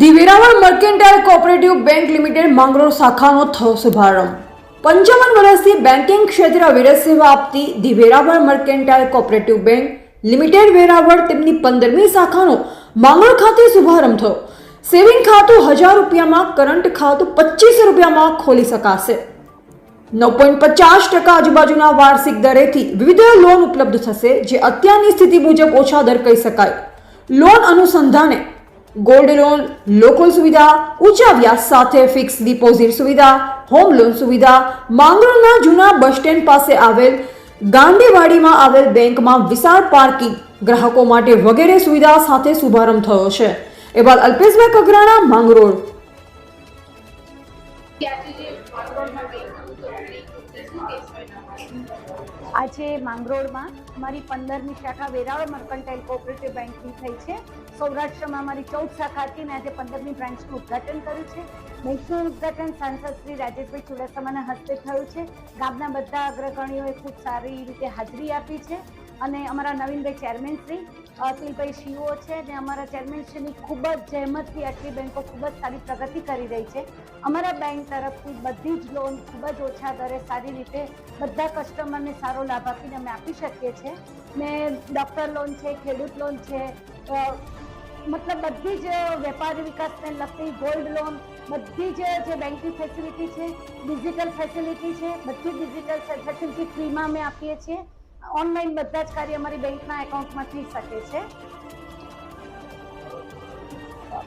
The Veraval Mercantile Cooperative Bank Limited Mangrol શાખાનો થયો શુભારંભ. પંચાવન વર્ષથી બેન્કિંગ ક્ષેત્રે વિરસ સેવા આપતી the Veraval Mercantile Cooperative Bank Limited Veraval તેમની પંદરમી શાખાનો માંગરોળ ખાતે શુભારંભ થયો. સેવિંગ ખાતું હજાર રૂપિયામાં, કરંટ ખાતું પચીસ રૂપિયામાં ખોલી શકાશે. નવ પોઈન્ટ પચાસ ટકા આજુબાજુના વાર્ષિક દરેથી વિવિધ લોન ઉપલબ્ધ થશે, જે અત્યારની સ્થિતિ મુજબ ઓછા દર કહી શકાય. લોન અનુસંધાને ગોલ્ડ લોન લોકલ સુવિધા, ઊંચા વ્યાજ સાથે ફિક્સ ડિપોઝિટ સુવિધા હોમ લોન સુવિધા, માંગરોળના જૂના બસ સ્ટેન્ડ પાસે આવેલ, ગાંધીવાડીમાં આવેલ બેંકમાં વિશાળ પાર્કિંગ ગ્રાહકો માટે વગેરે સુવિધા સાથે શુભારંભ થયો છે. એ બાદ અલ્પેશભાઈ કગરાણા, માંગરોળ. આજે માંગરોળમાં મારી પંદરમી શાખા વેરાવળ મર્કન્ટાઇલ કોઓપરેટિવ બેંકની થઈ છે. સૌરાષ્ટ્રમાં મારી ચૌદ શાખા હતી અને આજે પંદરમી બ્રાન્ચનું ઉદ્ઘાટન કર્યું છે. બેંકનું ઉદ્ઘાટન સાંસદ શ્રી રાજેશભાઈ ચુડાસમાના હસ્તે થયું છે. ગામના બધા અગ્રગણીઓએ ખૂબ સારી રીતે હાજરી આપી છે. અને અમારા નવીનભાઈ ચેરમેન શ્રી અતુલભાઈ શિવો છે અને અમારા ચેરમેન શ્રીની ખૂબ જ જહેમતથી આટલી બેન્કો ખૂબ જ સારી પ્રગતિ કરી રહી છે. અમારા બેંક તરફથી બધી જ લોન ખૂબ જ ઓછા દરે સારી રીતે બધા કસ્ટમરને સારો લાભ આપીને અમે આપી શકીએ છીએ. ને ડૉક્ટર લોન છે, ખેડૂત લોન છે મતલબ બધી જ વેપારી વિકાસને લગતી ગોલ્ડ લોન બધી જ જે બેંકની ફેસિલિટી છે ડિજિટલ ફેસિલિટી છે, બધી ડિજિટલ ફેસિલિટી ફ્રીમાં અમે આપીએ છીએ. ઓનલાઈન બધા જ કાર્ય અમારી બેંકના એકાઉન્ટમાં થઈ શકે છે.